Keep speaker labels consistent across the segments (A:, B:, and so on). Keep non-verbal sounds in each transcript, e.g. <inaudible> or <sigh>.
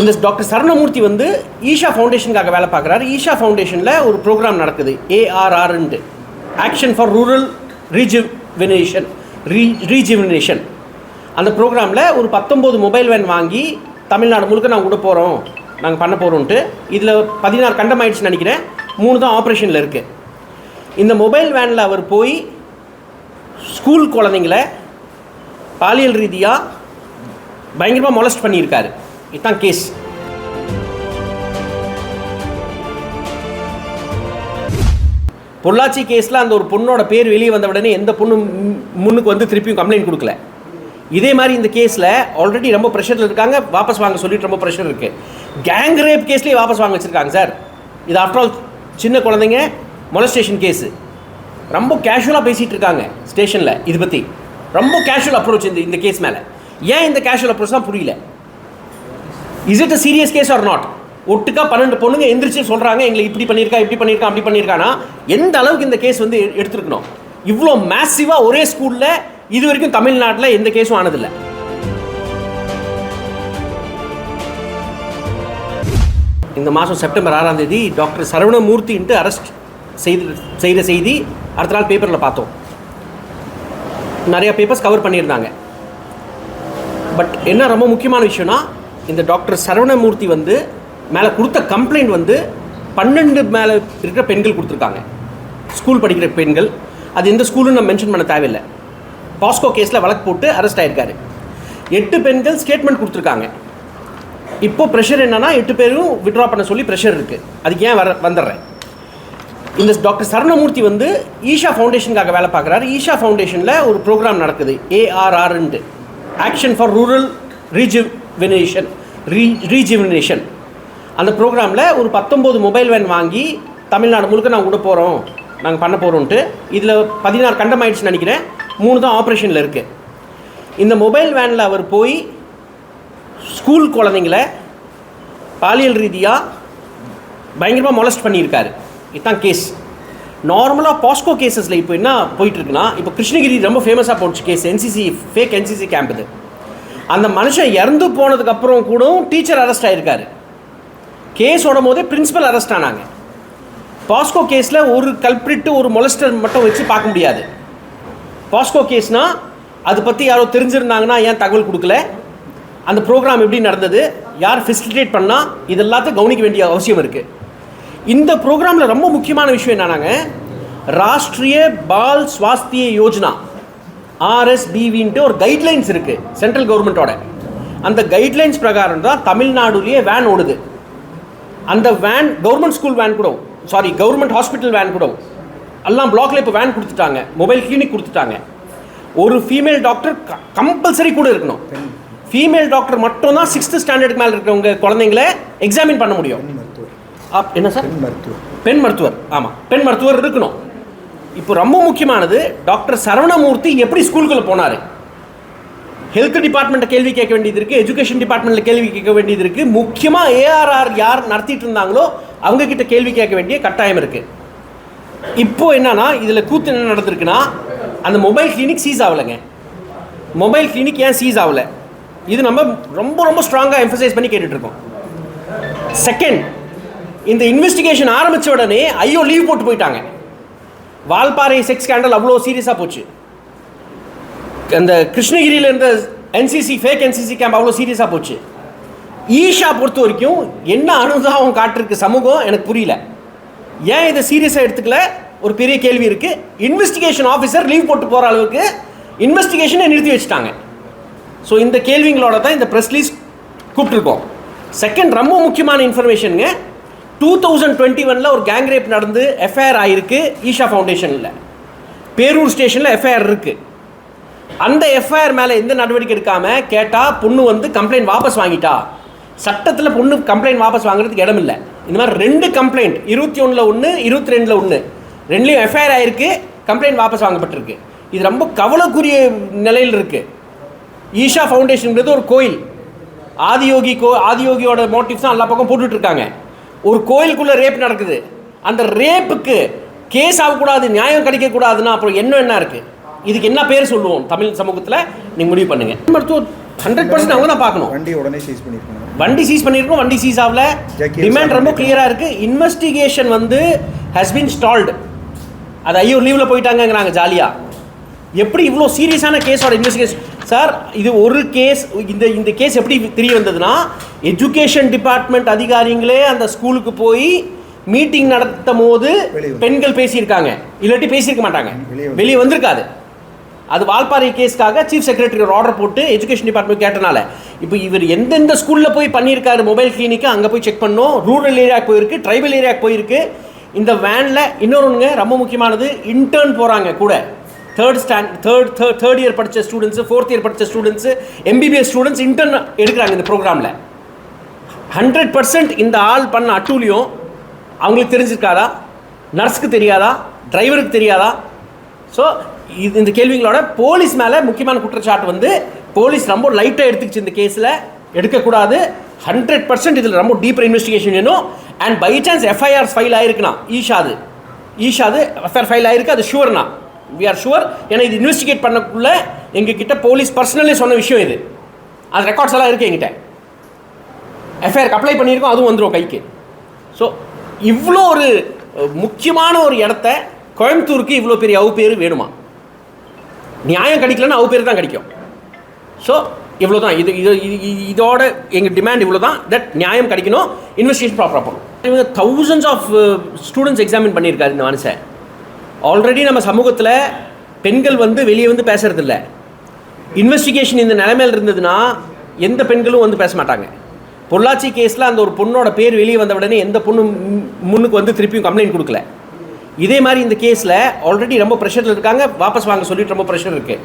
A: இந்த டாக்டர் சரணமூர்த்தி வந்து ஈஷா ஃபவுண்டேஷனுக்காக வேலை பார்க்குறாரு. ஈஷா ஃபவுண்டேஷனில் ஒரு ப்ரோக்ராம் நடக்குது. ஏஆர்ஆர்ன்ட்டு action for rural rejuvenation re rejuvenation அந்த ப்ரோக்ராமில் ஒரு பத்தொம்போது மொபைல் வேன் வாங்கி தமிழ்நாடு முழுக்க நாங்கள் விட போகிறோம் நாங்கள் பண்ண போகிறோன்ட்டு இதில் பதினாறு கண்டம் ஆயிடுச்சுன்னு நினைக்கிறேன். மூணு தான் ஆப்ரேஷனில் இருக்குது இந்த மொபைல் வேனில் அவர் போய் ஸ்கூல் குழந்தைங்கள பாலியல் ரீதியாக பயங்கரமாக மொலஸ்ட் பண்ணியிருக்காரு. இதுதான் கேஸ் பொள்ளாச்சி கேஸில் அந்த ஒரு பொண்ணோட பேர் வெளியே வந்த உடனே எந்த பொண்ணும் முன்னுக்கு வந்து திருப்பியும் கம்ப்ளைண்ட் கொடுக்கல. இதே மாதிரி இந்த கேஸில் ஆல்ரெடி ரொம்ப ப்ரெஷரில் இருக்காங்க. வாபஸ் வாங்க சொல்லிட்டு ரொம்ப ப்ரெஷர் இருக்குது கேங் ரேப் கேஸ்லேயே வாபஸ் வாங்க வச்சுருக்காங்க சார். இது ஆஃப்டர் ஆல் சின்ன குழந்தைங்க மொலஸ்டேஷன் கேஸு ரொம்ப கேஷுவலாக பேசிகிட்டு இருக்காங்க ஸ்டேஷனில் இது பற்றி ரொம்ப கேஷுவல் அப்ரோச் இந்த இந்த கேஸ் மேலே. ஏன் இந்த கேஷுவல் அப்ரோச் தான் புரியல? Is it a serious case or not ஒட்டுக்கா பன்னெண்டு பொண்ணுங்க எந்திரிச்சு சொல்கிறாங்க எங்களை இப்படி பண்ணியிருக்கா இப்படி பண்ணியிருக்கா அப்படி பண்ணியிருக்கானா? எந்த அளவுக்கு இந்த கேஸ் வந்து எடுத்துருக்கணும்? எடுத்திருக்கணும் இவ்வளோ மேசிவாக ஒரே ஸ்கூலில் இது வரைக்கும் தமிழ்நாட்டில் எந்த கேஸும் ஆனதில்லை. இந்த மாதம் செப்டம்பர் ஆறாம் தேதி டாக்டர் சரவணமூர்த்தின்ட்டு அரெஸ்ட் செய்து செய்த செய்தி அடுத்த நாள் பேப்பரில் பார்த்தோம். நிறைய பேப்பர்ஸ் கவர் பண்ணியிருந்தாங்க. பட் என்ன ரொம்ப முக்கியமான விஷயம்னா இந்த டாக்டர் சரவணமூர்த்தி வந்து மேலே கொடுத்த கம்ப்ளைண்ட் வந்து பன்னெண்டு மேலே இருக்கிற பெண்கள் கொடுத்துருக்காங்க. ஸ்கூல் படிக்கிற பெண்கள். அது எந்த ஸ்கூலுன்னு நம்ம மென்ஷன் பண்ண தேவையில்லை. பாஸ்கோ கேஸில் வழக்கு போட்டு அரெஸ்ட் ஆகிருக்காரு எட்டு பெண்கள் ஸ்டேட்மெண்ட் கொடுத்துருக்காங்க. இப்போ ப்ரெஷர் என்னென்னா எட்டு பேரும் விட்ரா பண்ண சொல்லி ப்ரெஷர் இருக்குது அதுக்கு ஏன் வர வந்துடுறேன். இந்த டாக்டர் சரணமூர்த்தி வந்து ஈஷா ஃபவுண்டேஷனுக்காக வேலை பார்க்குறாரு. ஈஷா ஃபவுண்டேஷனில் ஒரு ப்ரோக்ராம் நடக்குது. ஏஆர்ஆர்ன்ட்டு action for rural rejuvenation re rejuvenation அந்த ப்ரோக்ராமில் ஒரு பத்தொம்போது மொபைல் வேன் வாங்கி தமிழ்நாடு முழுக்க நாங்கள் விட போகிறோம் நாங்கள் பண்ண போகிறோன்ட்டு இதில் பதினாறு கண்டம் ஆயிடுச்சுன்னு நினைக்கிறேன். மூணு தான் ஆப்ரேஷனில் இருக்குது இந்த மொபைல் வேனில் அவர் போய் ஸ்கூல் குழந்தைங்கள பாலியல் ரீதியாக பயங்கரமாக மொலஸ்ட் பண்ணியிருக்காரு. இதுதான் கேஸ் நார்மலாக பாஸ்கோ கேசஸில் இப்போ என்ன போயிட்டுருக்குன்னா இப்போ கிருஷ்ணகிரி ரொம்ப ஃபேமஸாக போச்சு case NCC fake NCC camp இது. அந்த மனுஷன் இறந்து போனதுக்கப்புறம் கூட டீச்சர் அரெஸ்ட் ஆகியிருக்காரு கேஸ் ஓடும் போதே பிரின்ஸிபல் அரெஸ்ட் ஆனாங்க. பாஸ்கோ கேஸில் ஒரு கல்பிரிட்டு ஒரு மொலஸ்டர் மட்டும் வச்சு பார்க்க முடியாது. பாஸ்கோ கேஸ்னால் அது பற்றி யாரோ தெரிஞ்சிருந்தாங்கன்னா ஏன் தகவல் கொடுக்கல? அந்த ப்ரோக்ராம் எப்படி நடந்தது? யார் ஃபெசிலிட்டேட் பண்ணால் இது எல்லாத்தையும் கவனிக்க வேண்டிய அவசியம் இருக்குது இந்த ப்ரோக்ராமில் ரொம்ப முக்கியமான விஷயம் என்னன்னாங்க ராஷ்ட்ரிய பால் ஸ்வாஸ்திய யோஜனா. ஆர்எஸ்பிவின்ட்டு ஒரு கைட்லைன்ஸ் இருக்குது சென்ட்ரல் கவர்மெண்ட்டோட அந்த கைட்லைன்ஸ் பிரகாரம் தான் தமிழ்நாடுலேயே வேன் ஓடுது. அந்த வேன் கவர்மெண்ட் ஸ்கூல் வேன் கூட சாரி கவர்மெண்ட் ஹாஸ்பிட்டல் வேன் கூட எல்லாம் பிளாக்ல இப்போ வேன் கொடுத்துட்டாங்க மொபைல் கிளினிக் கொடுத்துட்டாங்க. ஒரு ஃபீமேல் டாக்டர் கம்பல்சரி கூட இருக்கணும். ஃபீமேல் டாக்டர் மட்டும் தான் சிக்ஸ்த் ஸ்டாண்டர்டுக்கு மேலே இருக்கிறவங்க குழந்தைங்கள எக்ஸாமின் பண்ண முடியும். என்ன சார்?
B: பெண் மருத்துவர்.
A: பெண் மருத்துவர் ஆமாம் பெண் மருத்துவர் இருக்கணும். இப்போ ரொம்ப முக்கியமானது டாக்டர் சரவணமூர்த்தி எப்படி ஸ்கூலுக்குள்ள போனார்? ஹெல்த் டிபார்ட்மெண்ட்டை கேள்வி கேட்க வேண்டியது இருக்குது எஜுகேஷன் டிபார்ட்மெண்ட்டில் கேள்வி கேட்க வேண்டியது இருக்குது முக்கியமாக ஏஆர்ஆர் யார் நடத்திட்டு இருந்தாங்களோ அவங்கக்கிட்ட கேள்வி கேட்க வேண்டிய கட்டாயம் இருக்குது இப்போ என்னன்னா இதில் கூத்து என்ன நடந்திருக்குன்னா அந்த மொபைல் கிளினிக் சீஸ் ஆகலைங்க. மொபைல் கிளினிக் ஏன் சீஸ் ஆகலை? இது நம்ம ரொம்ப ரொம்ப ஸ்ட்ராங்காக எம்ஃபசைஸ் பண்ணி கேட்டுட்ருக்கோம் செகண்ட் இந்த இன்வெஸ்டிகேஷன் ஆரம்பித்த உடனே ஐயோ லீவ் போட்டு போயிட்டாங்க. வால்பாறை செக்ஸ் ஸ்கேண்டல் அவ்வளோ சீரியஸாக போச்சு. அந்த கிருஷ்ணகிரியில் இருந்த என்சிசி ஃபேக் என்சிசி கேம்ப் அவ்வளோ சீரியஸாக போச்சு. ஈஷா பொறுத்த வரைக்கும் என்ன அனுதாபம் காட்டிருக்கு சமூகம் எனக்கு புரியல. ஏன் இதை சீரியஸாக எடுத்துக்கல? ஒரு பெரிய கேள்வி இருக்குது இன்வெஸ்டிகேஷன் ஆஃபீஸர் லீவ் போட்டு போகிற அளவுக்கு இன்வெஸ்டிகேஷனை நிறுத்தி வச்சுட்டாங்க. ஸோ இந்த கேள்விங்களோட தான் இந்த ப்ரெஸ் லீஸ் கூப்பிட்ருக்கோம் செகண்ட் ரொம்ப முக்கியமான இன்ஃபர்மேஷனுங்க டூ தௌசண்ட் டுவெண்ட்டி ஒனில் ஒரு கேங் ரேப் நடந்து எஃப்ஐஆர் ஆகிருக்கு ஈஷா ஃபவுண்டேஷனில் பேரூர் ஸ்டேஷனில் எஃப்ஐஆர் இருக்குது அந்த எஃப்ஐஆர் மேலே எந்த நடவடிக்கை எடுக்காமல் கேட்டால் பொண்ணு வந்து கம்ப்ளைண்ட் வாபஸ் வாங்கிட்டா. சட்டத்தில் பொண்ணு கம்ப்ளைண்ட் வாபஸ் வாங்குறதுக்கு இடம் இல்லை. இந்த மாதிரி ரெண்டு கம்ப்ளைண்ட் இருபத்தி ஒன்றில் ஒன்று இருபத்தி ரெண்டில் ஒன்று ரெண்டுலேயும் எஃப்ஐஆர் ஆகிருக்கு கம்ப்ளைண்ட் வாபஸ் வாங்கப்பட்டிருக்கு. இது ரொம்ப கவலைக்குரிய நிலையில் இருக்குது ஈஷா ஃபவுண்டேஷன்ங்கிறது ஒரு கோயில். ஆதியோகி கோ ஆதியோகியோட மோட்டிவ்ஸ் தான் எல்லா பக்கம் போட்டுட்ருக்காங்க ஒரு கோயிலுக்குள்ளே ரேப் நடக்குது. அந்த ரேப்புக்கு கேஸ் ஆகக்கூடாது நியாயம் கிடைக்கக்கூடாதுன்னா அப்புறம் என்ன என்ன இருக்குது இதுக்கு என்ன பேர் சொல்லுவோம் தமிழ் சமூகத்தில்? நீங்கள் முடிவு பண்ணுங்கள் மருத்துவர் ஹண்ட்ரட் பர்சன்ட் அவங்க தான் பார்க்கணும்.
B: வண்டி உடனே சீஸ் பண்ணிருக்கணும்.
A: வண்டி சீஸ் பண்ணியிருக்கோம் வண்டி சீஸ் ஆகல. டிமாண்ட் ரொம்ப கிளியராக இருக்கு. இன்வெஸ்டிகேஷன் வந்து ஹஸ் been ஸ்டால்டு அது ஐயோ லீவில் போயிட்டாங்கங்கிறாங்க ஜாலியாக எப்படி இவ்வளோ சீரியஸான கேஸோட இன்வெஸ்டிகேஷன் சார் இது ஒரு கேஸ் இந்த இந்த கேஸ் எப்படி தெரிய வந்ததுன்னா எஜுகேஷன் டிபார்ட்மெண்ட் அதிகாரிங்களே அந்த ஸ்கூலுக்கு போய் மீட்டிங் நடத்தும் போது. பெண்கள் பேசியிருக்காங்க இல்லாட்டி பேசியிருக்க மாட்டாங்க
B: வெளிய வந்து.
A: வெளியே வந்திருக்காது அது வால்பாறை கேஸ்க்காக சீஃப் செக்ரட்டரி ஒரு ஆர்டர் போட்டு எஜுகேஷன் டிபார்ட்மெண்ட் கேட்டனால இப்போ இவர் எந்தெந்த ஸ்கூலில் போய் பண்ணியிருக்காரு மொபைல் கிளினிக்கு அங்கே போய் செக் பண்ணோம் ரூரல் ஏரியாவுக்கு போயிருக்கு ட்ரைபல் ஏரியாவுக்கு போயிருக்கு இந்த வேனில் இன்னொருங்க ரொம்ப முக்கியமானது இன்டர்ன் போகிறாங்க கூட third stand third third third year படித்த ஸ்டூடெண்ட்ஸு ஃபோர்த் இயர் படித்த ஸ்டூடெண்ட்ஸு எம்பிபிஎஸ் ஸ்டூடெண்ட்ஸ் இன்டர்ன் எடுக்கிறாங்க இந்த ப்ரோக்ராமில் ஹண்ட்ரட் பர்சன்ட் இந்த ஆள் பண்ண அட்டூலியும் அவங்களுக்கு தெரிஞ்சிருக்காதா? நர்ஸுக்கு தெரியாதா? டிரைவருக்கு தெரியாதா? ஸோ இது இந்த கேள்விங்களோட போலீஸ் மேலே முக்கியமான குற்றச்சாட்டு வந்து போலீஸ் ரொம்ப லைட்டாக எடுத்துக்கிச்சு இந்த கேஸில் எடுக்கக்கூடாது. ஹண்ட்ரட் பர்சன்ட் இதில் ரொம்ப டீப்பர் இன்வெஸ்டிகேஷன் வேணும். And by chance FIR file ஆயிருக்குண்ணா. ஈஷாது. ஈஷாது எஃப்ஐஆர் ஃபைல் ஆயிருக்கு அது ஷுவர்னா வி ஆர் ஷுவர் ஏன்னா இது இன்வெஸ்டிகேட் பண்ணக்குள்ள எங்ககிட்ட போலீஸ் பர்சனலே சொன்ன விஷயம் இது. அது ரெக்கார்ட்ஸ் எல்லாம் இருக்குது எங்கிட்ட எஃப்ஐஆருக்கு அப்ளை பண்ணியிருக்கோம் அதுவும் வந்துடும் கைக்கு. ஸோ இவ்வளோ ஒரு முக்கியமான ஒரு இடத்த கோயம்புத்தூருக்கு இவ்வளோ பெரிய அவு பேர் வேணுமா? நியாயம் கிடைக்கலன்னா அவு பேர் தான் கிடைக்கும். ஸோ இவ்வளோ தான் இது இது இதோட எங்கள் டிமாண்ட் இவ்வளோ தான் தட் நியாயம் கிடைக்கணும். இன்வெஸ்டிகேஷன் ப்ராப்பராக பண்ணணும் இவங்க தௌசண்ட்ஸ் ஆஃப் ஸ்டூடெண்ட்ஸ் எக்ஸாமின் பண்ணியிருக்காரு இந்த மனுஷன். ஆல்ரெடி நம்ம சமூகத்தில் பெண்கள் வந்து வெளியே வந்து பேசுறதில்ல. இன்வெஸ்டிகேஷன் இந்த நிலைமையில் இருந்ததுன்னா எந்த பெண்களும் வந்து பேச மாட்டாங்க. பொள்ளாச்சி கேஸில் அந்த ஒரு பொண்ணோட பேர் வெளியே வந்த உடனே எந்த பொண்ணும் முன்னுக்கு வந்து திருப்பியும் கம்ப்ளைண்ட் கொடுக்கல. இதே மாதிரி இந்த கேஸில் ஆல்ரெடி ரொம்ப ப்ரெஷரில் இருக்காங்க. வாபஸ் வாங்க சொல்லிட்டு ரொம்ப ப்ரெஷர் இருக்குது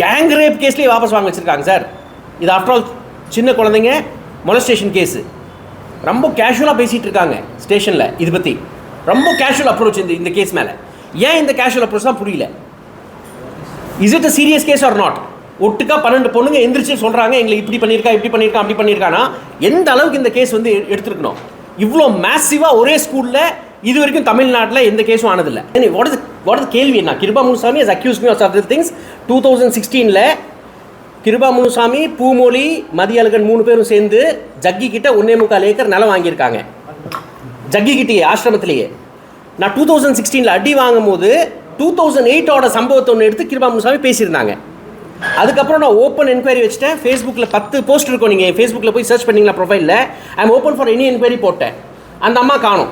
A: கேங் ரேப் கேஸ்லேயே வாபஸ் வாங்க வச்சுருக்காங்க சார் இது ஆஃப்டர் ஆல் சின்ன குழந்தைங்க மொலஸ்டேஷன் கேஸு ரொம்ப கேஷுவலாக பேசிகிட்டு இருக்காங்க ஸ்டேஷனில் இது பற்றி ரொம்ப கேஷுவல் அப்ரோச் இந்த இந்த கேஸ் மேலே. ஏன் இந்த கேஷுவல் அப்ரோச் தான் புரியல? Is it a serious case or not ஒட்டுக்கா பன்னெண்டு பொண்ணுங்க எந்திரிச்சு சொல்கிறாங்க எங்களை இப்படி பண்ணியிருக்கா இப்படி பண்ணியிருக்கா அப்படி பண்ணியிருக்கானா? எந்த அளவுக்கு இந்த கேஸ் வந்து எடுத்துருக்கணும் எடுத்திருக்கணும்? இவ்வளோ மேசிவாக ஒரே ஸ்கூலில் இது வரைக்கும் தமிழ்நாட்டில் எந்த கேஸும் ஆனதில்லை. வாட் இஸ் வாட் இஸ் கேள்வி என்ன? Kiruba Munusamy is accuse me of things two thousand சிக்ஸ்டீனில் Kripa Munusamy Poomozhi Mathiyazhagan மூணு பேரும் சேர்ந்து ஜக்கி கிட்ட ஒன்னே முக்கால் ஏக்கர் நிலம் வாங்கியிருக்காங்க. ஜக்கி கிட்டேயே ஆசிரமத்திலேயே. நான் டூ தௌசண்ட் சிக்ஸ்டீனில் அடி வாங்கும் போது டூ தௌசண்ட் எயிட்டோட சம்பவத்தை ஒன்று எடுத்து கிருபா முனுசாமி பேசியிருந்தாங்க. அதுக்கப்புறம் நான் ஓப்பன் என்கொயரி வச்சுட்டேன். ஃபேஸ்புக்கில் பத்து போஸ்ட் இருக்கும். நீங்கள் ஃபேஸ்புக்கில் போய் சர்ச் பண்ணிங்களா ப்ரொஃபைலில் I am open for any enquiry போட்டேன். அந்த அம்மா காணும்.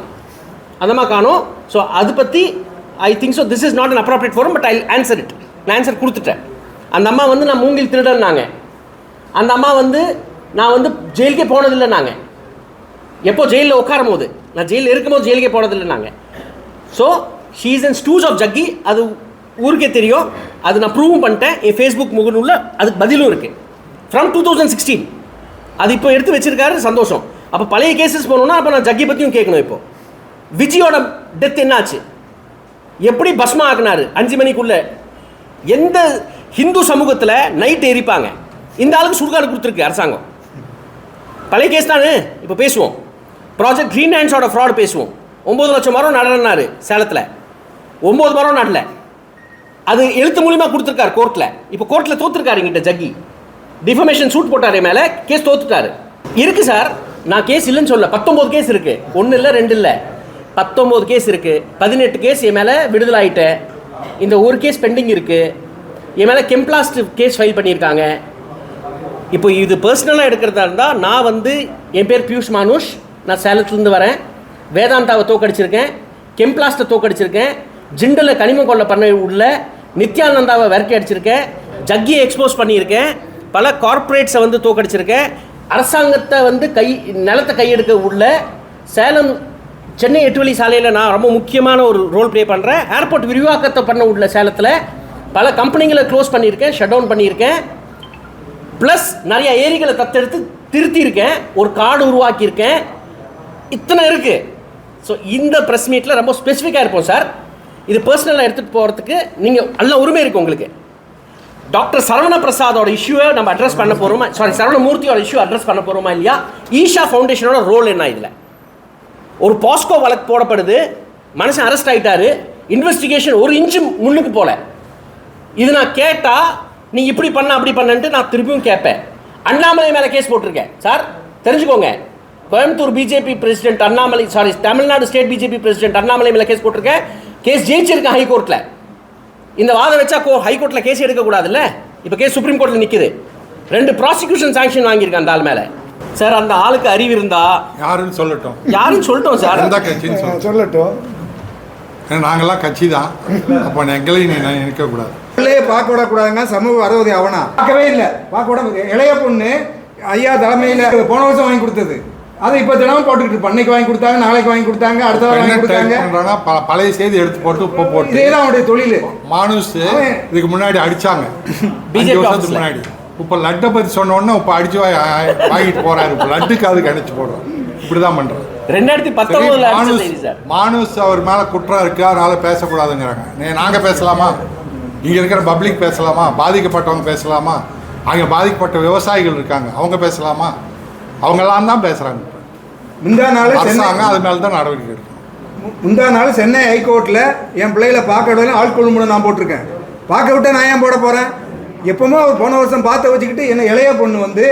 A: அந்த அம்மா காணும். ஸோ அது பற்றி I think so this is not an appropriate form but I answer it நான் ஆன்சர் கொடுத்துட்டேன். அந்த அம்மா வந்து நான் மூங்கில் திருடன்னாங்க. அந்த அம்மா வந்து நான் வந்து ஜெயிலுக்கே போனதில்லை நாங்கள் எப்போ? ஜெயிலில் உட்காரும் போது நான் ஜெயிலில் இருக்கும்போது ஜெயிலுக்கே போனதில்லை நாங்கள் so he's and stooges of Jaggi அது ஊருக்கே தெரியும். அது நான் ப்ரூவும் பண்ணிட்டேன். என் ஃபேஸ்புக் முகநூலில் அதுக்கு பதிலும் இருக்குது ஃப்ரம் டூ தௌசண்ட் சிக்ஸ்டீன் அது இப்போ எடுத்து வச்சிருக்காரு சந்தோஷம். அப்போ பழைய கேசஸ் போனோம்னா அப்போ நான் ஜக்கி பற்றியும் கேட்கணும் இப்போ. விஜயோட டெத் என்னாச்சு? எப்படி பஸ்மா ஆக்குனாரு? அஞ்சு மணிக்குள்ளே. எந்த ஹிந்து சமூகத்தில் நைட் எரிப்பாங்க? இந்த ஆளுக்கு சுடுகாடு கொடுத்துருக்கு அரசாங்கம். பழைய கேஸ் தானே? இப்போ பேசுவோம். ப்ராஜெக்ட் க்ரீன் ஹேண்ட்ஸோட ஃப்ராட் பேசுவோம். ஒம்பது லட்சம் மரம் நடனாரு சேலத்தில். ஒம்பது மரம் நடல. அது எழுத்து மூலியமாக கொடுத்துருக்காரு கோர்ட்டில் இப்போ கோர்ட்டில் தோத்துருக்காரு எங்கிட்ட ஜக்கி. டிஃபமேஷன் சூட் போட்டார் என் மேலே கேஸ் தோத்துட்டாரு. இருக்கு சார் நான் கேஸ் இல்லைன்னு சொல்ல பத்தொம்போது கேஸ் இருக்கு. ஒன்று இல்லை ரெண்டு இல்லை. பத்தொம்போது கேஸ் இருக்கு. பதினெட்டு கேஸ் என் மேலே விடுதலை இந்த ஒரு கேஸ் பெண்டிங் இருக்கு. என் மேலே கெம்ப்ளாஸ்ட் கேஸ் ஃபைல் பண்ணியிருக்காங்க. இப்போ இது பர்சனலாக எடுக்கிறதா இருந்தால் நான் வந்து என் பேர் பியூஷ் மானுஷ். நான் சேலத்துலேருந்து வரேன். வேதாந்தாவை தோக்கடிச்சிருக்கேன் கெம்ப்ளாஸ்ட்டை தோக்கடிச்சிருக்கேன் ஜிண்டலை கனிம கொள்ள பண்ண உள்ள நித்யானந்தாவை விரட்டி அடிச்சிருக்கேன் ஜக்கியை எக்ஸ்போஸ் பண்ணியிருக்கேன் பல கார்ப்பரேட்ஸை வந்து தோக்கடிச்சிருக்கேன் அரசாங்கத்தை வந்து கை நிலத்தை கையெடுக்க உள்ள சேலம் சென்னை எட்டு வழி சாலையில் நான் ரொம்ப முக்கியமான ஒரு ரோல் ப்ளே பண்ணுறேன் ஏர்போர்ட் விரிவாக்கத்தை பண்ண உள்ள சேலத்தில் பல கம்பெனிகளை க்ளோஸ் பண்ணியிருக்கேன் ஷட் டவுன் பண்ணியிருக்கேன். ப்ளஸ் நிறைய ஏரிகளை தத்தெடுத்து திருத்தியிருக்கேன். ஒரு கார்டு உருவாக்கியிருக்கேன். இத்தனை இருக்குது ஸோ இந்த ப்ரெஸ் மீட்டில் ரொம்ப ஸ்பெசிஃபிக்காக இருப்போம் சார் இது பர்சனலாக எடுத்துகிட்டு போகிறதுக்கு நீங்கள் நல்ல உரிமை இருக்குது உங்களுக்கு. டாக்டர் சரவண பிரசாதோட இஷ்யூவை நம்ம அட்ரஸ் பண்ண போகிறோமா சாரி சரவணமூர்த்தியோட இஷ்யூ அட்ரஸ் பண்ண போகிறோமா இல்லையா? ஈஷா ஃபவுண்டேஷனோட ரோல் என்ன இதில்? ஒரு பாஸ்கோ வழக்கு போடப்படுது மனுஷன் அரெஸ்ட் ஆகிட்டாரு இன்வெஸ்டிகேஷன் ஒரு இன்ச்சு முன்னுக்கு போல. இது நான் கேட்டால் நீ இப்படி பண்ண அப்படி பண்ணன்ட்டு நான் திருப்பியும் கேட்பேன். அண்ணாமலை மேலே கேஸ் போட்டிருக்கேன் சார் தெரிஞ்சுக்கோங்க. Coimbatore BJP president Annamalai sorry Tamil Nadu state BJP president Annamalai மேலே கேஸ் போட்டிருக்கேன். கேஸ் ஜெயிச்சிருக்கேன் ஹைகோர்ட்டில் இந்த வாதம் வச்சா கோ ஹைகோர்ட்டில் கேஸ் எடுக்கக்கூடாதுல்ல? இப்போ கேஸ் சுப்ரீம் கோர்ட்டில் நிற்குது ரெண்டு ப்ராசிக்யூஷன் சாங்ஷன் வாங்கியிருக்கேன் அந்த ஆள் மேலே. சார் அந்த ஆளுக்கு அறிவு இருந்தா
B: யாருன்னு சொல்லட்டும்.
A: யாரும் சொல்லிட்டோம் சார்.
B: எந்த கட்சின்னு சொல்லு
C: சொல்லட்டும்.
B: நாங்கெல்லாம் கட்சி தான் அப்போ எங்களையும் நீ நினைக்கக்கூடாது.
C: பிள்ளைய பார்க்க விடக்கூடாதுங்க சமூக வரவுதி அவனா. பார்க்கவே இல்லை. பார்க்க விட இளைய பொண்ணு ஐயா தலைமையில் போன வருஷம் வாங்கி கொடுத்தது. அதை இப்போ தினமும் போட்டுக்கிட்டு பண்ணைக்கு வாங்கி கொடுத்தாங்க நாளைக்கு வாங்கி கொடுத்தாங்க அடுத்த வாரம் வாங்கி கொடுத்தாங்க.
B: பழைய செய்தி எடுத்து போட்டு இப்போ போட்டு.
C: இதே தான் அவனுடைய தொழில்.
B: மானுஸ் இதுக்கு முன்னாடி அடிச்சாங்க. <laughs> வருஷத்துக்கு
A: ல.
B: முன்னாடி. இப்போ லட்டை பற்றி சொன்ன உடனே இப்போ அடிச்சு வாங்கிட்டு போறாரு. இப்போ லட்டுக்கு அதுக்கு அடிச்சு போடுறோம் இப்படிதான் பண்றோம்
A: ரெண்டாயிரத்தி பத்தொன்பதுல
B: மானுஸ் மானுஸ் அவர் மேல குற்றம் இருக்கு அதனால பேசக்கூடாதுங்கிறாங்க. நீ- நாங்க பேசலாமா? இங்க இருக்கிற பப்ளிக் பேசலாமா? பாதிக்கப்பட்டவங்க பேசலாமா? அங்க பாதிக்கப்பட்ட விவசாயிகள் இருக்காங்க அவங்க பேசலாமா? அவங்கெல்லாம் தான் பேசுறாங்க.
C: முந்தா நாள்
B: அரசாங்கம் அது மேல தான் நடவடிக்கை எடுக்கும்.
C: முந்தா நாள் சென்னை ஹைகோர்ட்டில் என் பிள்ளைகளை பார்க்க விடல ஆட்கொள் மூலம் நான் போட்டிருக்கேன். பார்க்க விட்டு நான் ஏன் போட போகிறேன் எப்பவுமே அவர் போன வருஷம் பார்த்து வச்சுக்கிட்டு என்ன இளைய பொண்ணு வந்து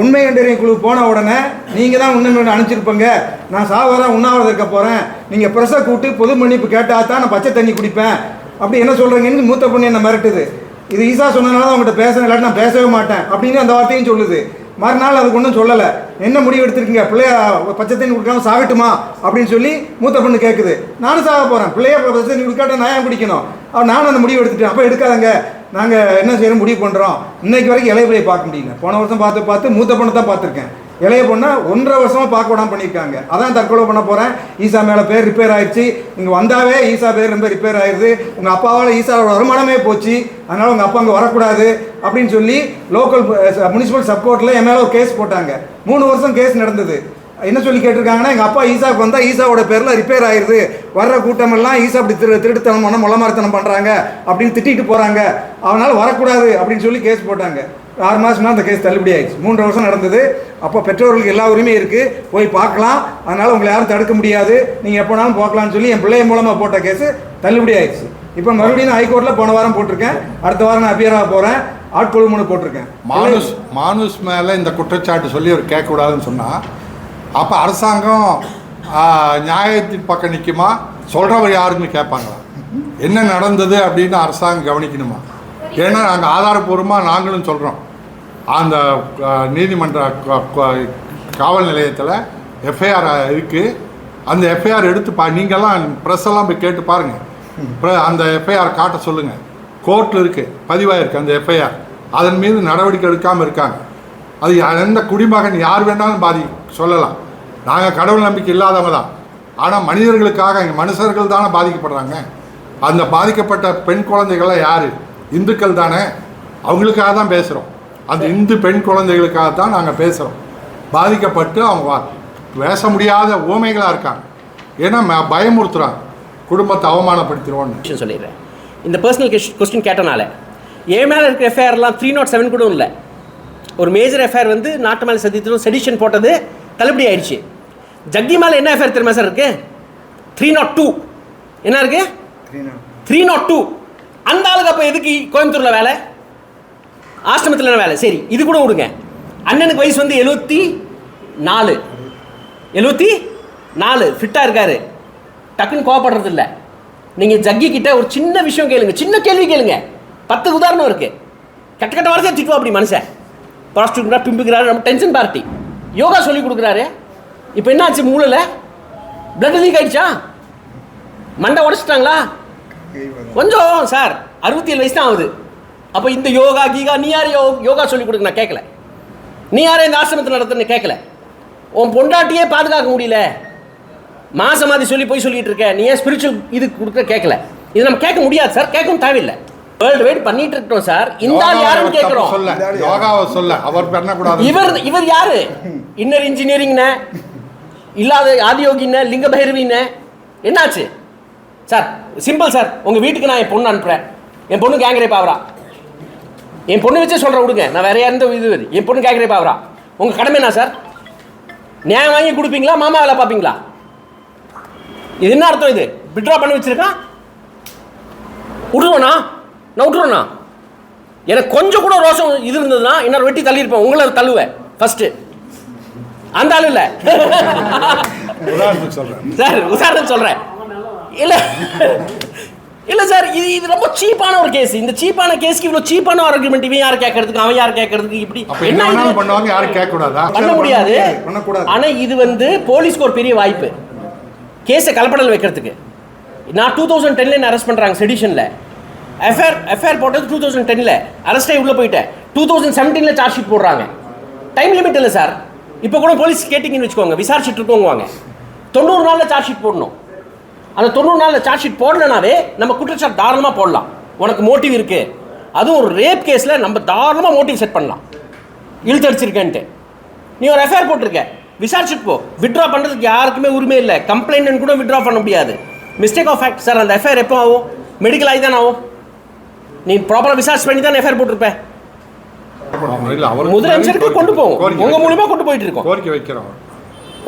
C: உண்மை கண்டறியும் குழு போன உடனே நீங்கள் தான் உண்மை அனுப்பிச்சிருப்பீங்க. நான் சாவரம் உண்ணாவிரதம் இருக்க போகிறேன் நீங்கள் ப்ரெஸ்ஸை கூப்பிட்டு பொது மன்னிப்பு கேட்டால் தான் நான் பச்சை தண்ணி குடிப்பேன். அப்படி என்ன சொல்கிறீங்கன்னு மூத்த பொண்ணு என்ன மிரட்டுது. இது ஈஸா சொன்னதுனால தான் உங்கள்கிட்ட பேசுறேன். இல்லாட்டி நான் பேசவே மாட்டேன். அப்படின்னு அந்த வார்த்தையும் சொல்லுது. மறுநாள் அதுக்கு ஒன்றும் சொல்லலை. என்ன முடிவு எடுத்திருக்கீங்க? பிள்ளைய பச்சை தண்ணி கொடுக்காம சாகட்டுமா? அப்படின்னு சொல்லி மூத்த பொண்ணு கேட்குது நானும் சாக போகிறேன் பிள்ளைய பச்சை தண்ணி கொடுக்காட்ட நான் ஏன் குடிக்கணும்? அவன் நானும் அந்த முடிவு எடுத்துட்டேன். அப்போ எடுக்காதங்க. நாங்கள் என்ன செய்யணும்? முடிவு பண்ணுறோம் இன்னைக்கு வரைக்கும் இளைய பிள்ளையை பார்க்க முடியல. போன வருஷம் பார்த்து பார்த்து மூத்த பொண்ணு தான் பார்த்துருக்கேன். இளைய பொண்ணை ஒன்றரை வருஷமாக பார்க்க விடாம பண்ணியிருக்காங்க. அதான் தற்கொலை பண்ண போகிறேன் ஈசா மேலே பேர் ரிப்பேர் ஆயிடுச்சு. இங்கே வந்தாவே ஈசா பேர் ரொம்ப ரிப்பேர் ஆயிடுது உங்கள் அப்பாவால் ஈசாவோட வருமானமே போச்சு. அதனால் உங்கள் அப்பா அங்கே வரக்கூடாது அப்படின்னு சொல்லி லோக்கல் முனிசிபல் சப்போர்ட்டில் என் மேலே ஒரு கேஸ் போட்டாங்க. மூணு வருஷம் கேஸ் நடந்தது. என்ன சொல்லி கேட்டிருக்காங்கன்னா எங்கள் அப்பா ஈசாவுக்கு வந்தால் ஈசாவோட பேரில் ரிப்பேர் ஆயிடுது வர்ற கூட்டமெல்லாம் ஈசா அப்படி திரு திருட்டுத்தனம் பண்ண முளமாரத்தனம் பண்ணுறாங்க அப்படின்னு திட்டிட்டு போகிறாங்க அவனால் வரக்கூடாது அப்படின்னு சொல்லி கேஸ் போட்டாங்க. ஆறு மாதம்னா அந்த கேஸ் தள்ளுபடி ஆயிடுச்சு. மூன்று வருஷம் நடந்தது. அப்போ பெற்றோர்களுக்கு எல்லா உரிமையும் இருக்குது போய் பார்க்கலாம். அதனால் உங்களை யாரும் தடுக்க முடியாது. நீங்கள் எப்போனாலும் பார்க்கலாம்னு சொல்லி என் பிள்ளைய மூலமாக போட்ட கேஸு தள்ளுபடி ஆயிடுச்சு. இப்போ மறுபடியும் ஹைகோர்ட்டில் போன வாரம் போட்டிருக்கேன். அடுத்த வாரம் நான் அப்பியராக போகிறேன் ஆட்கொழு மனு போட்டிருக்கேன்.
B: மானுஸ் மானுஸ் மேலே இந்த குற்றச்சாட்டு சொல்லி அவர் கேட்கக்கூடாதுன்னு சொன்னால் அப்போ அரசாங்கம் நியாயத்தின் பக்கம் நிற்குமா சொல்கிறவர் யாருன்னு கேட்பாங்களா? என்ன நடந்தது அப்படின்னு அரசாங்கம் கவனிக்கணுமா? ஏன்னா நாங்கள் ஆதாரப்பூர்வமாக நாங்களும் சொல்கிறோம் அந்த நீதிமன்ற காவல் நிலையத்தில் எஃப்ஐஆர் இருக்குது அந்த எஃப்ஐஆர் எடுத்து பா நீங்கள்லாம் ப்ரெஸ் எல்லாம் போய் கேட்டு பாருங்கள் அந்த எஃப்ஐஆர் காட்ட சொல்லுங்கள் கோர்ட்டில் இருக்குது பதிவாயிருக்கு அந்த எஃப்ஐஆர் அதன் மீது நடவடிக்கை எடுக்காமல் இருக்காங்க. அது யா- எந்த குடிமகன் யார் வேணாலும் பாதி சொல்லலாம். நாங்கள் கடவுள் நம்பிக்கை இல்லாதவங்க தான். ஆனால் மனிதர்களுக்காக இங்கே மனுஷர்கள் தானே பாதிக்கப்படுறாங்க. அந்த பாதிக்கப்பட்ட பெண் குழந்தைகள்லாம் யார்? இந்துக்கள் தானே. அவங்களுக்காக தான் பேசுகிறோம் அந்த இந்து பெண் குழந்தைகளுக்காக தான் நாங்கள் பேசுகிறோம் பாதிக்கப்பட்டு அவங்க வா- பேச முடியாத ஊமைகளாக இருக்காங்க. ஏன்னா ம- பயமுறுத்துறாங்க. குடும்பத்தை அவமானப்படுத்திடுவோன்னு
A: விஷயம் சொல்லிடுறேன். இந்த பர்சனல் கொஸ்டின் கேட்டனால என் மேலே இருக்கிற எஃப்ஐஆர்லாம் த்ரீ நாட் செவன் கூட இல்லை. ஒரு மேஜர் எஃப்ஐஆர் வந்து நாட்டு மேலே சத்தியத்திலும் செடிஷன் போட்டது தள்ளுபடி ஆயிடுச்சு. ஜக்கி மேலே என்ன எஃப்ஐஆர் தெரியுமா சார் இருக்கு? த்ரீ நாட் டூ என்ன இருக்கு? த்ரீ நாட் டூ அந்த ஆளுக்கு அப்போ எதுக்கு கோயம்புத்தூரில் வேலை? ஆசிரமத்தில் வேலை? சரி இது கூட விடுங்க. அண்ணனுக்கு வயசு வந்து எழுபத்தி நாலு எழுபத்தி நாலு ஃபிட்டாக இருக்காரு. டக்குன்னு கோவப்படுறது இல்லை நீங்கள் ஜக்கி கிட்ட ஒரு சின்ன விஷயம் கேளுங்க. சின்ன கேள்வி கேளுங்க. பத்து உதாரணம் இருக்கு. கட்ட கட்ட வார்த்தையை திட்டுவா அப்படி மனுஷன்? ப்ராஸ்டியூட்னா பிம்புக்கிறாரு நம்ம டென்ஷன் பார்ட்டி யோகா சொல்லி கொடுக்குறாரு. இப்போ என்ன ஆச்சு மூளையில் பிளட் லீக் ஆயிடுச்சா? மண்டை உடச்சிட்டாங்களா? கொஞ்சம் சார் அறுபத்தி ஏழு வயசு தான் ஆகுது. அப்போ இந்த யோகா கீகா நீ யார் யோ யோகா சொல்லி கொடுக்க நான் கேட்கல நீ யாரே இந்த ஆசிரமத்தை நடத்துன்னு கேட்கல உன் பொண்டாட்டியே பாதுகாக்க முடியல. மாசமாதி சொல்லி போய் சொல்லிட்டு இருக்க. நீ ஏன் ஸ்பிரிச்சுவல் இது கொடுக்க கேட்கல இது நம்ம கேட்க முடியாது சார் கேட்கவும் தேவையில்லை. வேர்ல்டு வைட் பண்ணிட்டு இருக்கோம் சார் இந்த ஆள் யாருன்னு கேட்குறோம்.
B: சொல்ல. யோகாவை சொல்ல. அவர் பண்ணக்கூடாது
A: இவர் இவர் யாரு? இன்னர் இன்ஜினியரிங்ன இல்லாத ஆதியோகின்ன லிங்க பைரவின்ன என்னாச்சு? சார் சிம்பிள் சார் உங்க வீட்டுக்கு நான் என் பொண்ணு அனுப்புறேன். என் பொண்ணு கேங் ரேப் ஆகுறா. என் பொண்ணு வச்சே சொல்கிறேன் விடுங்க. நான் வேற யாருந்த இது. என் பொண்ணு கேங் ரேப் ஆகுறா உங்க கடமை என்ன சார்? நியாயம் வாங்கி கொடுப்பீங்களா மாமா வேலை பார்ப்பீங்களா? இது என்ன அர்த்தம் இது? விட்ரா பண்ணி வச்சிருக்கான் விட்டுருவோண்ணா நான் விட்டுருவேண்ணா எனக்கு கொஞ்சம் கூட ரோஷம் இது இருந்ததுன்னா இன்னொரு வெட்டி தள்ளியிருப்பேன். உங்களை தள்ளுவேன். ஃபர்ஸ்ட் அந்த ஆள் இல்லை. சார் உதாரணம் சொல்கிறேன் இல்லை. இல்லை சார் இது இது ரொம்ப சீப்பான ஒரு கேஸ் இந்த சீப்பான கேஸ்க்கு இவ்வளோ சீப்பான ஆர்குமெண்ட் இவன் யார் கேட்கறதுக்கு அவன் யார் கேட்கறதுக்கு இப்படி
B: என்ன? பண்ணுவாங்க யாரும் கேட்கக்கூடாதா?
A: பண்ண முடியாது
C: பண்ணக்கூடாது.
A: ஆனா இது வந்து போலீஸ்க்கு ஒரு பெரிய வாய்ப்பு. கேஸை கலப்படல் வைக்கிறதுக்கு. நான் டூ தௌசண்ட் டென்ல என்ன அரெஸ்ட் பண்றாங்க செடிஷன்ல எஃப்ஐஆர் எஃப்ஐஆர் போட்டது டூ தௌசண்ட் டென்ல அரெஸ்ட் ஆகி உள்ள போயிட்டேன். டூ தௌசண்ட் செவன்டீன்ல சார்ஜ் ஷீட் போடுறாங்க. டைம் லிமிட் இல்லை சார். இப்போ கூட போலீஸ் கேட்டிங்கன்னு வச்சுக்கோங்க விசாரிச்சுட்டு இருக்கோங்குவாங்க. தொண்ணூறு நாள்ல சார்ஜ் ஷீட் போடணும். அந்த தொண்ணூறு நாளில் சார்ஜ் ஷீட் போடலனாவே நம்ம குற்றச்சாட்டு தாராளமாக போடலாம். உனக்கு மோட்டிவ் இருக்கு. அதுவும் ஒரு ரேப் கேஸில் நம்ம தாராளமாக மோட்டிவ் செட் பண்ணலாம். இழுத்தடிச்சிருக்கேன்ட்டு நீ ஒரு எஃப்ஐஆர் போட்டிருக்க. விசாரிச்சுட்டு போ. விட்ரா பண்ணுறதுக்கு யாருக்குமே உரிமை இல்லை. கம்ப்ளைண்ட் கூட விட்ரா பண்ண முடியாது. மிஸ்டேக் ஆஃப் ஃபேக்ட் சார் அந்த எஃப்ஐஆர் எப்போ ஆகும்? மெடிக்கல் ஆகி தானே ஆகும்? நீ ப்ராப்பராக விசாரிச்சு பண்ணி தான் எஃப்ஐஆர் போட்டிருப்பேன் முதலமைச்சருக்கு கொண்டு போவோம்.
B: கோரிக்கை
A: உங்க
B: வைக்கிறோம்.
A: மூலியமா கொண்டு போயிட்டு இருக்கோம்.
B: கோரிக்கை வைக்கிறோம்.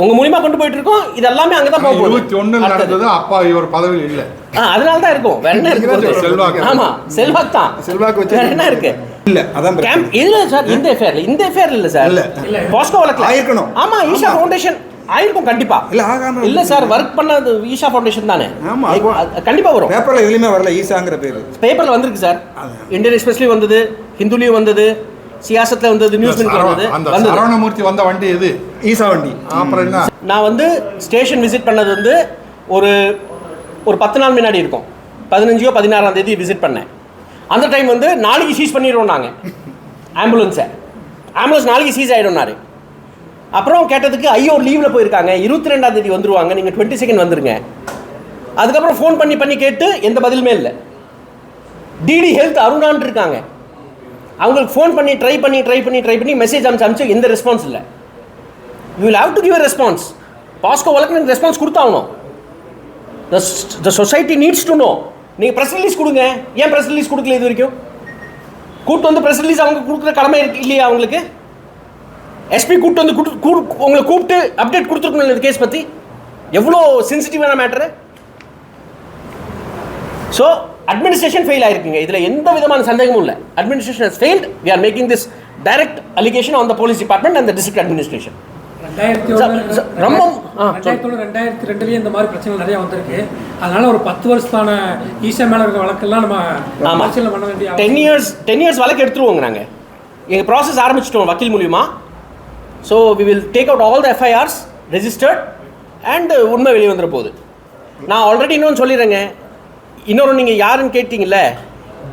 A: உங்க மூலியமா கொண்டு போயிட்டு இருக்கோம். இது எல்லாமே அங்கே தான் போக போகுது.
B: இருபத்தி ஒண்ணுல. நடந்தது அப்பா இவர் பதவியில் இல்ல.
A: அதனால தான் இருக்கும். வேற என்ன இருக்கு?
B: செல்வாக்கு.
A: ஆமா செல்வாக்கு தான்.
C: செல்வாக்கு வச்சு
A: என்ன இருக்கு?
C: இல்ல அதான்.
A: கேம்ப் இல்ல சார் இந்த எஃப்ஐஆர் இந்த எஃப்ஐஆர் இல்ல சார்.
C: இல்ல.
A: பாஸ்கோ வழக்குல.
C: ஆயிருக்கணும்.
A: ஆமா ஈஷா ஃபவுண்டேஷன் ஆயிருக்கும் கண்டிப்பா.
C: இல்ல ஆகாம
A: இல்ல சார் ஒர்க் பண்ணது ஈஷா ஃபவுண்டேஷன் தானே.
C: ஆமா,
A: கண்டிப்பா வரும்.
C: பேப்பர்ல எதுலயுமே வரல ஈசாங்கிற பேரு.
A: பேப்பர்ல வந்திருக்கு சார். இந்தியன் எக்ஸ்பிரஸ்லயும் வந்தது ஹிந்துலயும் வந்தது சியாசத்துல வந்தது நியூஸ் வந்தது
B: சரவணமூர்த்தி வந்த வண்டி எது?
C: ஈசா வண்டி.
B: அப்புறம் என்ன?
A: நான் வந்து ஸ்டேஷன் விசிட் பண்ணது வந்து ஒரு ஒரு பத்து நாள் முன்னாடி இருக்கும். பதினஞ்சோ பதினாறாம் தேதி விசிட் பண்ணேன். அந்த டைம் வந்து நாளைக்கு சீஸ் பண்ணிடுவோம் நாங்கள் ஆம்புலன்ஸை ஆம்புலன்ஸ் நாளைக்கு சீஸ் ஆகிடும்னாரு அப்புறம் கேட்டதுக்கு ஐயோ லீவில் போயிருக்காங்க. இருபத்தி ரெண்டாம் தேதி வந்துருவாங்க. நீங்கள் டுவெண்ட்டி செகண்ட் வந்துருங்க. அதுக்கப்புறம் ஃபோன் பண்ணி பண்ணி கேட்டு எந்த பதிலுமே இல்லை. டிடி ஹெல்த் அருணான் இருக்காங்க. அவங்களுக்கு ஃபோன் பண்ணி ட்ரை பண்ணி ட்ரை பண்ணி ட்ரை பண்ணி மெசேஜ் அனுப்பிச்சு அனுப்பிச்சு எந்த ரெஸ்பான்ஸ் இல்லை. You will have to give a response POCSO வழக்கு எனக்கு ரெஸ்பான்ஸ் கொடுத்தாகணும். The society needs to know நீங்கள் ப்ரெஸ் ரிலீஸ் கொடுங்க. ஏன் ப்ரெஸ் ரிலீஸ் கொடுக்கல இது வரைக்கும்? கூட்டு வந்து ப்ரெஸ் ரிலீஸ் அவங்க கொடுக்குற கடமை இருக்கு இல்லையா அவங்களுக்கு? எஸ்பி கூட்டு வந்து கூட்டு- கூ- உங்களை கூப்பிட்டு அப்டேட் கொடுத்துருக்கணும் இந்த கேஸ் பற்றி எவ்வளோ சென்சிட்டிவான மேட்ரு ஸோ அட்மினிஸ்ட்ரேஷன் ஃபெயில் ஆயிருக்குங்க. இதில் எந்த விதமான சந்தேகமும் இல்லை. Administration this direct allegation on the police department and the district administration.
D: ரெண்டாயிரத்தி
A: ச-
D: ஒண்ணு-
A: ச- ரொம்ப-.
D: ரெண்டாயிரத்தி ரெண்டுலயும் இந்த மாதிரி பிரச்சனைகள் நிறைய வந்திருக்கு. அதனால ஒரு பத்து வருஷத்தான ஈசா மேல இருக்க வழக்கெல்லாம் நம்ம பண்ண வேண்டிய
A: டென் இயர்ஸ் டென் இயர்ஸ் வழக்கு எடுத்துருவோங்க நாங்கள் எங்கள் ப்ராசஸ் ஆரம்பிச்சிட்டோம் வக்கீல் மூலியமா. So we will take out all the FIRs registered and உண்மை வெளியே வந்துட போகுது. நான் ஆல்ரெடி இன்னொன்று சொல்லிடுறேங்க. இன்னொரு நீங்கள் யாருன்னு கேட்டீங்கல்ல?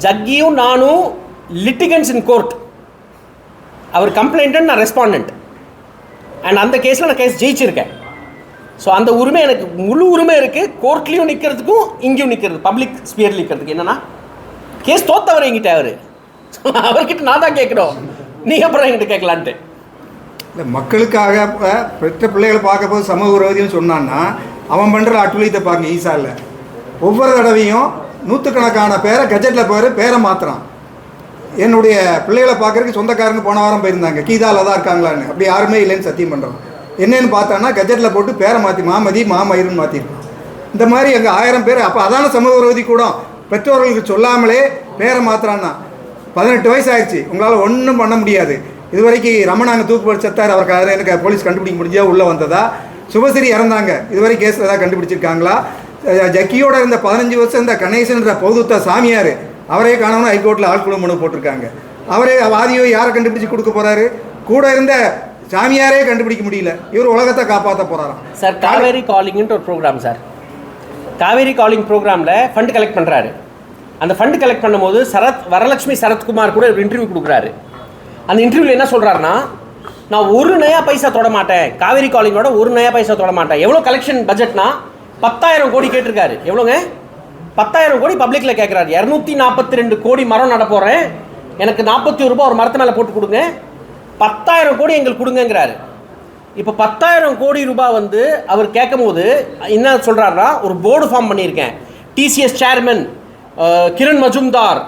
A: ஜக்கியும் நானும் லிட்டிகன்ஸ் இன் கோர்ட் அவர் கம்ப்ளைண்ட் நான் ரெஸ்பாண்டன்ட் அண்ட் அந்த கேஸில் நான் கேஸ் ஜெயிச்சிருக்கேன். ஸோ அந்த உரிமை எனக்கு முழு உரிமை இருக்குது கோர்ட்லேயும் நிற்கிறதுக்கும் இங்கேயும் நிற்கிறது பப்ளிக் ஸ்பியர் நிற்கிறதுக்கு என்னென்னா கேஸ் தோத்தவர் என்கிட்ட அவர். அவர்கிட்ட நான் தான் கேட்கணும். நீ அப்புறம் என்கிட்ட கேட்கலான்ட்டு.
C: இந்த மக்களுக்காக பெற்ற பிள்ளைகளை பார்க்க போது சமூக விரோதின்னு சொன்னான்னா அவன் பண்ணுற அட்டுழியத்தை பாருங்க ஈசா இல்லை ஒவ்வொரு தடவையும் நூற்றுக்கணக்கான பேரை கஜெட்டில் போய் பேரை மாற்றுறான் என்னுடைய பிள்ளைகளை பார்க்கறதுக்கு சொந்தக்காரங்க போன வாரம் போயிருந்தாங்க. கீதாவில் தான் இருக்காங்களான்னு. அப்படி யாருமே இல்லைன்னு சத்தியம் பண்ணுறோம் என்னென்னு பார்த்தான்னா கஜெட்டில் போட்டு பேரை மாற்றி மாமதி மாமயிருன்னு மாற்றிருக்கான் இந்த மாதிரி எங்கள் ஆயிரம் பேர் அப்போ அதான சமூக விரோதி கூட பெற்றோர்களுக்கு சொல்லாமலே பேரை மாத்துறான்னா. பதினெட்டு வயசு ஆயிடுச்சு உங்களால் ஒன்றும் பண்ண முடியாது. இது வரைக்கும் ரமணாங்க தூக்கு செத்தார். அவருக்கு அதில் எனக்கு போலீஸ் கண்டுபிடிக்க முடிஞ்சா உள்ளே வந்ததா? சுபஸ்ரீ இறந்தாங்க. இதுவரை கேஸ் ஏதாவது கண்டுபிடிச்சிருக்காங்களா? ஜக்கியோட இருந்த பதினஞ்சு வருஷம் இந்த கணேசன்ற பௌதுத்த சாமியார் அவரே காணவனு ஹைகோர்ட்டில் ஆட்குழு மனு போட்டிருக்காங்க. அவரே வாதியோ யாரை கண்டுபிடிச்சு கொடுக்க போறாரு? கூட இருந்த சாமியாரே கண்டுபிடிக்க முடியல. இவர் உலகத்தை காப்பாற்ற போறாராம்.
A: சார் காவேரி காலிங்ன்ட்டு ஒரு ப்ரோக்ராம் சார். காவேரி காலிங் ப்ரோக்ராமில் ஃபண்ட் கலெக்ட் பண்ணுறாரு அந்த ஃபண்ட் கலெக்ட் பண்ணும்போது சரத் வரலட்சுமி சரத்குமார் கூட ஒரு இன்டர்வியூ கொடுக்குறாரு. அந்த இன்டர்வியூவில் என்ன சொல்கிறாருன்னா நான் ஒரு நயா பைசா தொட மாட்டேன். காவேரி காலிங்கோட ஒரு நயா பைசா தொட மாட்டேன். எவ்வளோ கலெக்ஷன் பட்ஜெட்னா பத்தாயிரம் கோடி கேட்டிருக்காரு. எவ்வளோங்க பத்தாயிரம் கோடி பப்ளிக்கில் கேட்குறாரு இரநூத்தி நாற்பத்தி ரெண்டு கோடி மரம் நட போகிறேன் எனக்கு நாற்பத்தி ஒரு ரூபாய் ஒரு மரத்து மேலே போட்டு கொடுங்க. பத்தாயிரம் கோடி எங்களுக்கு கொடுங்கங்கிறாரு. இப்போ பத்தாயிரம் கோடி ரூபாய் வந்து அவர் கேட்கும்போது என்ன சொல்கிறாருன்னா ஒரு போர்டு ஃபார்ம் பண்ணியிருக்கேன். TCS chairman Kiran Mazumdar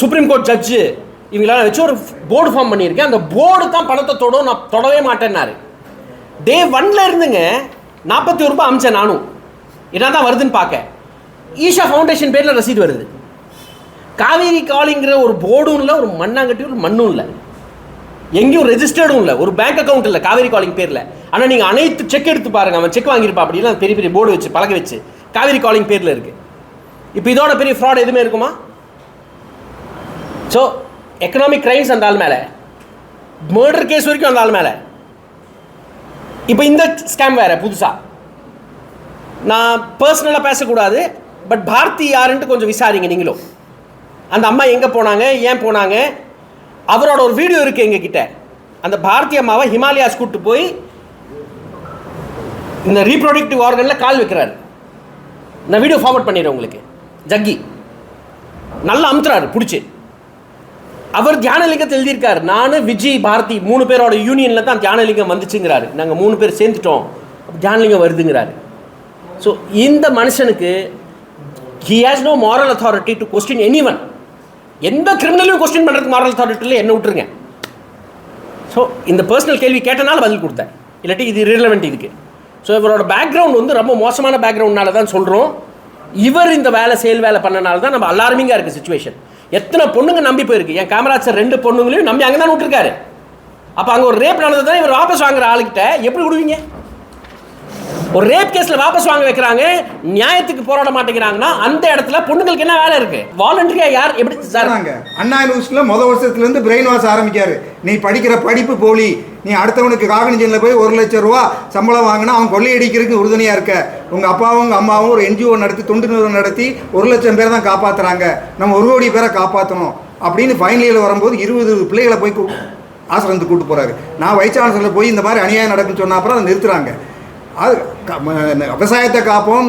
A: supreme court judge இவங்களாம் வச்சு ஒரு போர்டு ஃபார்ம் பண்ணியிருக்கேன். அந்த போர்டு தான் பணத்தை தொடும் நான் தொடவே மாட்டேன்னாரு. டே ஒன்ல இருந்துங்க நாற்பத்தி ஒரு ரூபாய் அமிச்சேன் நானும். என்ன தான் வருதுன்னு பார்க்க. ஈஷா ஃபவுண்டேஷன் பேரில் ரசீது வருது. காவேரி காலிங்கிற ஒரு போர்டும் இல்லை ஒரு மண்ணாங்கட்டி ஒரு மண்ணும் இல்லை. எங்கேயும் ரெஜிஸ்டர்டும் இல்லை. ஒரு பேங்க் அக்கவுண்ட் இல்லை காவேரி காலிங் பேரில். ஆனால் நீங்கள் அனைத்து செக் எடுத்து பாருங்க. அவன் செக் வாங்கியிருப்பா அப்படிலாம் பெரிய பெரிய போர்டு வச்சு பழக வச்சு காவேரி காலிங் பேரில் இருக்குது இப்போ இதோட பெரிய ஃப்ராட் எதுவுமே இருக்குமா? ஸோ எக்கனாமிக் கிரைம்ஸ் அந்த ஆள் மேலே. மர்டர் கேஸ் வரைக்கும் அந்த ஆள் மேலே. இப்போ இந்த ஸ்கேம் வேறு புதுசாக நான் பர்சனலாக பேசக்கூடாது பட் பாரதி யாருன்ட்டு கொஞ்சம் விசாரிங்க நீங்களும். அந்த அம்மா எங்கே போனாங்க ஏன் போனாங்க? அவரோட ஒரு வீடியோ இருக்கு எங்ககிட்ட. அந்த பாரதி அம்மாவை ஹிமாலயாஸ் கூட்டு போய் இந்த ரீப்ரொடக்டிவ் ஆர்கனில் கால் வைக்கிறாரு. நான் வீடியோ ஃபார்வர்ட் பண்ணிடுறேன் உங்களுக்கு. ஜக்கி. நல்லா அமுத்துறாரு பிடிச்சி. அவர் தியானலிங்கத்தை எழுதியிருக்கார். நான் விஜய் பாரதி மூணு பேரோட யூனியனில் தான் தியானலிங்கம் வந்துச்சுங்கிறாரு. நாங்கள் மூணு பேர் சேர்ந்துட்டோம். தியானலிங்கம் வருதுங்கிறாரு. ஸோ இந்த மனுஷனுக்கு he has no moral authority to question anyone எந்த கிரிமினலையும் கொஸ்டின் பண்ணுறதுக்கு மாரல் அத்தாரிட்டியில் என்ன விட்டுருங்க. ஸோ இந்த பர்சனல் கேள்வி கேட்டனால பதில் கொடுத்தேன். இல்லாட்டி இது ரிலவெண்ட் இதுக்கு. ஸோ இவரோட பேக்ரவுண்ட் வந்து ரொம்ப மோசமான பேக்ரவுண்ட்னால தான் சொல்கிறோம் இவர் இந்த வேலை செயல் வேலை பண்ணனால தான் நம்ம அலார்மிங்காக இருக்குது சுச்சுவேஷன் எத்தனை பொண்ணுங்க நம்பி போயிருக்கு? என் காமராஜர் ரெண்டு பொண்ணுங்களையும் நம்பி அங்கே தான் விட்டுருக்காரு அப்போ அங்கே ஒரு ரேப் நடந்தது தான் இவர் வாபஸ் வாங்குற ஆளுகிட்ட எப்படி விடுவீங்க? ஒரு ரேப் கேஸ்ல வாபஸ் வாங்க வைக்கிறாங்க நியாயத்துக்கு போராட மாட்டேங்கிறாங்கன்னா அந்த இடத்துல பொண்ணுங்களுக்கு என்ன வேலை இருக்கு? வாலண்டரியா யார்? எப்படி சார்?
C: அண்ணா யூனிவர்சிட்டியில முத வருஷத்துல இருந்து பிரெயின் வாஷ் ஆரம்பிக்காரு. நீ படிக்கிற படிப்பு போலி. நீ அடுத்தவனுக்கு காகனிஜனில் போய் ஒரு லட்சம் ரூபா சம்பளம் வாங்கினா அவன் கொள்ளையடிக்கிறதுக்கு உறுதுணையா இருக்க. உங்க அப்பாவும் உங்க அம்மாவும் ஒரு என்ஜிஓ நடத்தி தொண்டு நிறுவனம் நடத்தி ஒரு லட்சம் பேரை தான் காப்பாத்துறாங்க. நம்ம ஒரு கோடி பேரை காப்பாற்றணும் அப்படின்னு ஃபைனலியில் வரும்போது இருபது பிள்ளைகளை போய் ஆசிரம் ஆசிரமத்துக்கு கூட்டு போறாரு. நான் வைஸ் சான்சலர் போய் இந்த மாதிரி அநியாயம் நடக்குன்னு சொன்ன அப்புறம் அதை நிறுத்துறாங்க. அது விவசாயத்தை காப்போம்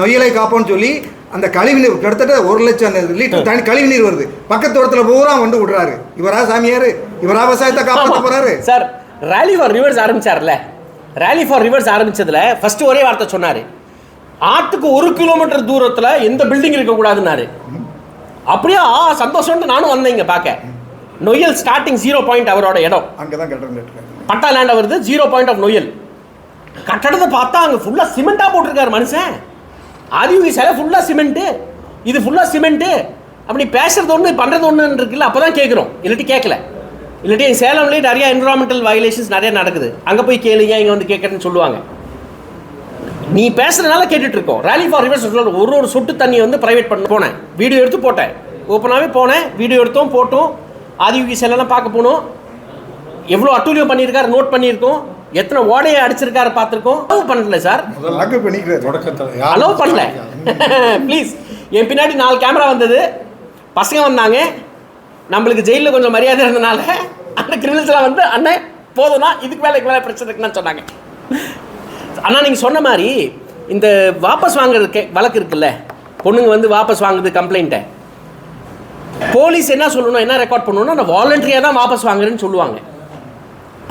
C: நொய்யலை காப்போம்னு சொல்லி அந்த கழிவுநீர் கிட்டத்தட்ட ஒரு லட்சம் லிட்டர் தனி கழிவுநீர் வருது. பக்கத்து இடத்துல பூரா கொண்டு விடுறாரு. இவரா சாமியார்? இவரா விவசாயத்தை காப்பாற்ற போறாரு?
A: சார் ரேலி ஃபார் ரிவர்ஸ் ஆரம்பிச்சார்ல. ரேலி ஃபார் ரிவர்ஸ் ஆரம்பிச்சதுல ஃபர்ஸ்ட் ஒரே வார்த்தை சொன்னாரு. ஆட்டுக்கு ஒரு கிலோமீட்டர் தூரத்துல எந்த பில்டிங் இருக்கக்கூடாதுன்னாரு. அப்படியே ஆ சந்தோஷம்னு நானும் வந்தேன் இங்க பார்க்க நொய்யல் ஸ்டார்டிங் ஜீரோ பாயிண்ட் அவரோட இடம்.
C: கட்டணம் கட்டுறாரு
A: பட்டா லேண்ட் வருது ஜீரோ பாயிண்ட் ஆஃப் நொயல் கட்டடத்தை பார்த்தா அங்கே ஃபுல்லாக சிமெண்ட்டாக போட்டிருக்காரு மனுஷன். ஆதியோகி சிலை ஃபுல்லாக சிமெண்ட்டு இது ஃபுல்லாக சிமெண்ட்டு அப்படி பேசுறது ஒன்று பண்ணுறது ஒன்று இருக்குல்ல அப்போ தான் கேட்குறோம் இல்லாட்டி கேட்கல இல்லாட்டி எங்கள் சேலம்லேயே நிறைய என்விரான்மெண்டல் வயலேஷன்ஸ் நிறைய நடக்குது. அங்கே போய் கேளுங்க இங்கே வந்து கேட்குறேன்னு சொல்லுவாங்க. நீ பேசுறதுனால கேட்டுட்டு இருக்கோம். ரேலி ஃபார் ரிவர்ஸ் ஒரு ஒரு சொட்டு தண்ணியை வந்து ப்ரைவேட் பண்ண போனேன். வீடியோ எடுத்து போட்டேன். ஓப்பனாகவே போனேன். வீடியோ எடுத்தோம் போட்டோம். ஆதியோகி சிலைலாம் பார்க்க போனோம். எவ்வளோ அட்டூழியம் பண்ணியிருக்காரு நோட் பண்ணியிருக்கோம். எத்தனை ஓடையை அடிச்சிருக்காரு பார்த்துருக்கோம்? அலோவ் பண்ணல சார். அலோவ் பண்ணல. <laughs> ப்ளீஸ் என் பின்னாடி நாலு கேமரா வந்தது. பசங்க வந்தாங்க. நம்மளுக்கு ஜெயிலில் கொஞ்சம் மரியாதை இருந்தனால அந்த கிரிமினல்ஸ்லாம் வந்து அண்ணன் போதும்னா இதுக்கு மேலே இதுக்கு மேலே பிரச்சனை இருக்குன்னு சொன்னாங்க. அண்ணா நீங்கள் சொன்ன மாதிரி இந்த வாபஸ் வாங்குறது கே வழக்கு இருக்குல்ல? பொண்ணுங்க வந்து வாபஸ் வாங்குது கம்ப்ளைண்ட்டை போலீஸ் என்ன சொல்லணும் என்ன ரெக்கார்ட் பண்ணணும்னா நான் வாலண்டரியாக தான் வாபஸ் வாங்குறேன்னு சொல்லுவாங்க.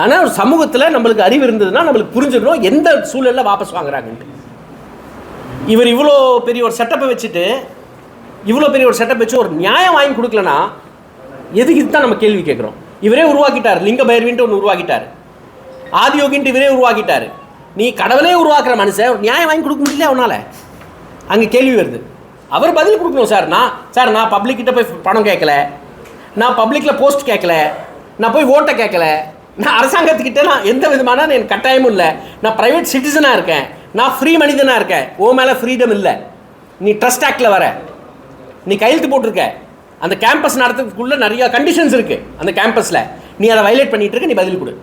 A: ஆனால் ஒரு சமூகத்தில் நம்மளுக்கு அறிவு இருந்ததுன்னா நம்மளுக்கு புரிஞ்சிடணும் எந்த சூழலில் வாபஸ் வாங்குறாங்கன்ட்டு. இவர் இவ்வளோ பெரிய ஒரு செட்டப்பை வச்சுட்டு இவ்வளோ பெரிய ஒரு செட்டப் வச்சு ஒரு நியாயம் வாங்கி கொடுக்கலனா எதுக்கு இதுதான் நம்ம கேள்வி கேட்குறோம்? இவரே உருவாக்கிட்டார் லிங்க பைரவின்ட்டு ஒன்று உருவாக்கிட்டார். ஆதியோகின்ட்டு இவரே உருவாக்கிட்டார். நீ கடவுளே உருவாக்குற மனுஷன் ஒரு நியாயம் வாங்கி கொடுக்க முடியல அவனால்? அங்கே கேள்வி வருது. அவர் பதில் கொடுக்கணும் சார் நான் சார் நான் பப்ளிக்கிட்ட போய் பணம் கேட்கல. நான் பப்ளிக்கில் போஸ்ட் கேட்கல. நான் போய் ஓட்டை கேட்கல. நான் அரசாங்கத்துக்கிட்ட நான் எந்த விதமான எனக்கு கட்டாயமும் இல்லை. நான் ப்ரைவேட் சிட்டிசனாக இருக்கேன். நான் ஃப்ரீ மனிதனாக இருக்கேன். ஓ மேலே ஃப்ரீடம் இல்லை. நீ ட்ரஸ்ட் ஆக்டில் வர. நீ கையெழுத்து போட்டிருக்க. அந்த கேம்பஸ் நடத்துறதுக்குள்ளே நிறையா கண்டிஷன்ஸ் இருக்குது அந்த கேம்பஸில் நீ அதை வயலேட் பண்ணிகிட்டு இருக்க நீ பதில் கொடு.